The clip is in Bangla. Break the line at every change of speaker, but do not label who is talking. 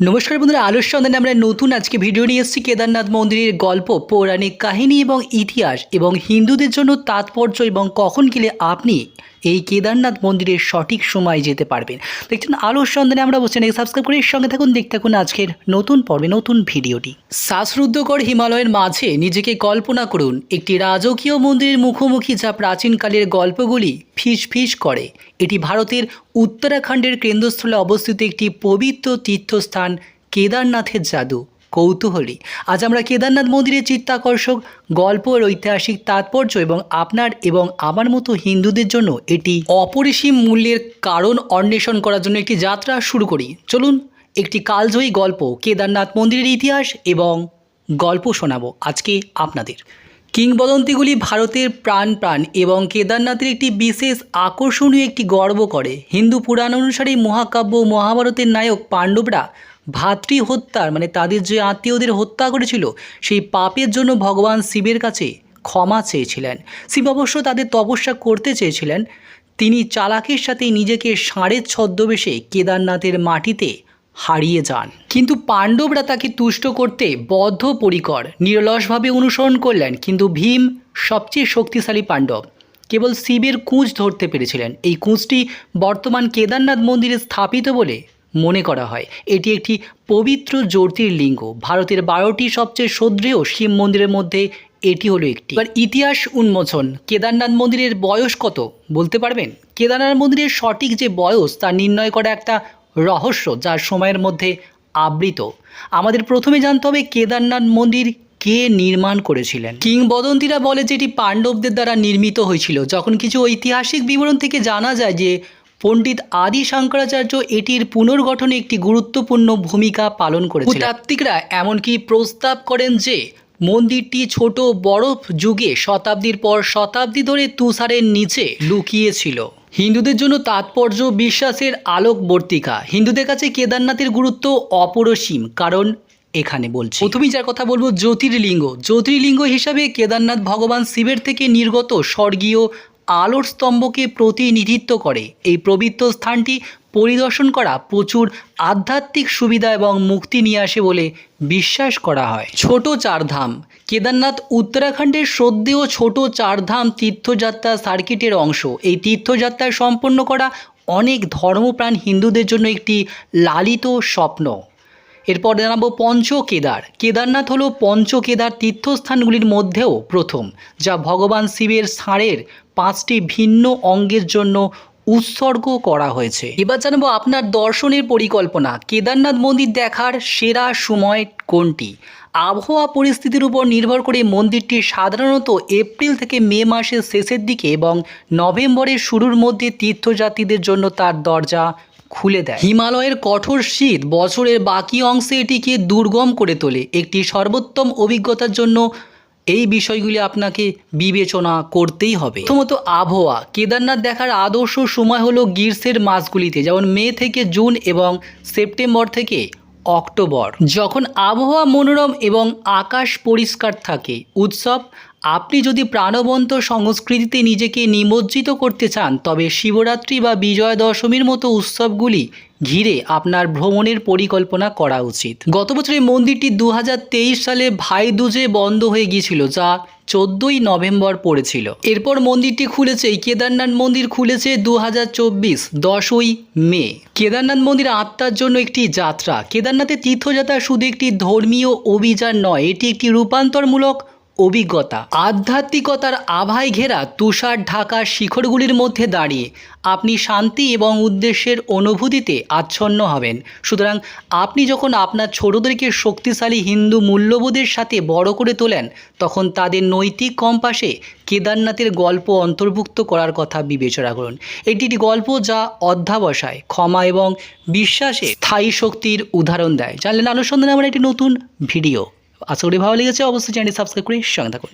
নমস্কার বন্ধুরা আলোর সন্ধানে আমরা নতুন আজকে ভিডিও নিয়ে এসেছি কেদারনাথ মন্দিরের গল্প, পৌরাণিক কাহিনী এবং ইতিহাস এবং হিন্দুদের জন্য তাৎপর্য এবং কখন গেলে আপনি এই কেদারনাথ মন্দিরের সঠিক সময় যেতে পারবেন। দেখছেন, আলোর সন্ধানে আমরা বসে নাকি সাবস্ক্রাইব করে এর সঙ্গে থাকুন, দেখতে থাকুন আজকের নতুন পর্বে, নতুন ভিডিওটি। শ্বাসরুদ্ধকর হিমালয়ের মাঝে নিজেকে কল্পনা করুন। একটি রাজকীয় মন্দিরের মুখোমুখি যা প্রাচীনকালের গল্পগুলি ফিস ফিস করে। এটি ভারতের উত্তরাখণ্ডের কেন্দ্রস্থলে অবস্থিত একটি পবিত্র তীর্থস্থান, কেদারনাথের জাদু। কৌতূহলী। আজ আমরা কেদারনাথ মন্দিরের চিত্তাকর্ষক গল্প ঐতিহাসিক তাৎপর্য এবং আপনার এবং আমার মতো হিন্দুদের জন্য এটি অপরিসীম মূল্যের কারণ অন্বেষণ করার জন্য একটি যাত্রা শুরু করি। চলুন একটি কালজয়ী গল্প, কেদারনাথ মন্দিরের ইতিহাস এবং গল্প শোনাবো আজকে আপনাদের। কিংবদন্তিগুলি ভারতের প্রাণ প্রাণ এবং কেদারনাথের একটি বিশেষ আকর্ষণীয় একটি গর্ব করে। হিন্দু পুরাণ অনুসারে মহাকাব্য, মহাভারতের নায়ক পাণ্ডবরা ভাতৃ হত্যার মানে তাদের যে আত্মীয়দের হত্যা করেছিল, সেই পাপের জন্য ভগবান শিবের কাছে ক্ষমা চেয়েছিলেন। শিব অবশ্য তাদের তপস্যা করতে চেয়েছিলেন। তিনি চালাকের সাথে নিজেকে ষাঁড়ের ছদ্মবেশে কেদারনাথের মাটিতে হারিয়ে যান। কিন্তু পাণ্ডবরা তাকে তুষ্ট করতে বদ্ধপরিকর নিরলসভাবে অনুসরণ করলেন। কিন্তু ভীম সবচেয়ে শক্তিশালী পাণ্ডব। কেবল শিবের কুঁজ ধরতে পেরেছিলেন। এই কুঁজটি বর্তমান কেদারনাথ মন্দিরে স্থাপিত বলে মনে করা হয়। এটি একটি পবিত্র জ্যোতির্লিঙ্গ ভারতের বারোটি সবচেয়ে শ্রদ্ধেয় শিব মন্দিরের মধ্যে এটি হলো একটি। এবার ইতিহাস উন্মোচন। কেদারনাথ মন্দিরের বয়স কত? বলতে পারবেন? কেদারনাথ মন্দিরের সঠিক যে বয়স, তা নির্ণয় করা একটা রহস্য যা সময়ের মধ্যে আবৃত। আমাদের প্রথমে জানতে হবে কেদারনাথ মন্দির কে নির্মাণ করেছিলেন। কিংবদন্তিরা বলে যে এটি পাণ্ডবদের দ্বারা নির্মিত হয়েছিল। যখন কিছু ঐতিহাসিক বিবরণ থেকে জানা যায় যে পণ্ডিত আদি শঙ্করাচার্য এটির পুনর্গঠনে একটি গুরুত্বপূর্ণ ভূমিকা পালন করেছিলেন। তাত্ত্বিকরা এমনকি প্রস্তাব করেন যে, মন্দিরটি ছোট বরফ যুগে শতাব্দীর পর শতাব্দী ধরে তুষারের নিচে লুকিয়েছিল। হিন্দুদের জন্য তাৎপর্য বিশ্বাসের আলোকবর্তিকা। হিন্দুদের কাছে কেদারনাথের গুরুত্ব অপরসীম, কারণ এখানে বলছি। প্রথমেই যার কথা বলব, জ্যোতির্লিঙ্গ। জ্যোতির্লিঙ্গ হিসাবে কেদারনাথ ভগবান শিবের থেকে নির্গত স্বর্গীয় আলোর স্তম্ভকে প্রতিনিধিত্ব করে। এই পবিত্র স্থানটি পরিদর্শন করা প্রচুর আধ্যাত্মিক সুবিধা এবং মুক্তি নিয়ে আসে বলে বিশ্বাস করা হয়। ছোট চারধাম, কেদারনাথ উত্তরাখণ্ডের শ্রদ্ধেয় ছোট চারধাম তীর্থযাত্রা সার্কিটের অংশ। এই তীর্থযাত্রা সম্পন্ন করা অনেক ধর্মপ্রাণ হিন্দুদের জন্য একটি লালিত স্বপ্ন। এরপর জানাব পঞ্চ কেদার কেদারনাথ হলো পঞ্চ কেদার তীর্থস্থানগুলির মধ্যেও প্রথম, যা ভগবান শিবের ষাঁড়ের পাঁচটি ভিন্ন অঙ্গের জন্য উৎসর্গ করা হয়েছে। এবার জানাব আপনার দর্শনের পরিকল্পনা। কেদারনাথ মন্দির দেখার সেরা সময় কোনটি? আবহাওয়া পরিস্থিতির উপর নির্ভর করে মন্দিরটি সাধারণত এপ্রিল থেকে মে মাসের শেষের দিকে এবং নভেম্বরের শুরুর মধ্যে তীর্থযাত্রীদের জন্য তার দরজা খুলে দেয়। হিমালয়ের কঠোর শীত বছরের বাকি অংশে এটিকে দুর্গম করে তোলে। একটি সর্বোত্তম অভিজ্ঞতার জন্য এই বিষয়গুলি আপনাকে বিবেচনা করতেই হবে। প্রথমত আবহাওয়া। কেদারনাথ দেখার আদর্শ সময় হলো গ্রীষ্মের মাসগুলিতে, যেমন মে থেকে জুন এবং সেপ্টেম্বর থেকে অক্টোবর। যখন আবহাওয়া মনোরম এবং আকাশ পরিষ্কার থাকে, উৎসব আপনি যদি প্রাণবন্ত সংস্কৃতিতে নিজেকে নিমজ্জিত করতে চান, তবে শিবরাত্রি বা বিজয়া দশমীর মতো উৎসবগুলি ঘিরে আপনার ভ্রমণের পরিকল্পনা করা উচিত। গত বছর এই মন্দিরটি দু হাজার তেইশ সালে ভাই দুজে বন্ধ হয়ে গিয়েছিল, যা চোদ্দই নভেম্বর পড়েছিল। এরপর মন্দিরটি খুলেছে কেদারনাথ মন্দির খুলেছে দু হাজার চব্বিশ, দশই মে। কেদারনাথ মন্দির আত্মার জন্য একটি যাত্রা। কেদারনাথের তীর্থযাত্রা শুধু একটি ধর্মীয় অভিযান নয়, এটি একটি রূপান্তরমূলক অভিজ্ঞতা। আধ্যাত্মিকতার আভায় ঘেরা তুষার ঢাকা শিখরগুলির মধ্যে দাঁড়িয়ে আপনি শান্তি এবং উদ্দেশ্যের অনুভূতিতে আচ্ছন্ন হবেন। সুতরাং আপনি যখন আপনার ছোটদেরকে শক্তিশালী হিন্দু মূল্যবোধের সাথে বড় করে তোলেন, তখন তাদের নৈতিক কম্পাসে কেদারনাথের গল্প অন্তর্ভুক্ত করার কথা বিবেচনা করুন। এটি একটি গল্প যা অধ্যাবসায়, ক্ষমা এবং বিশ্বাসে স্থায়ী শক্তির উদাহরণ দেয় জানলেন অনুসন্ধানে আমার একটি নতুন ভিডিও। আশা করি ভালো লেগেছে। অবশ্যই চ্যানেলটি সাবস্ক্রাইব করে সঙ্গে থাকুন।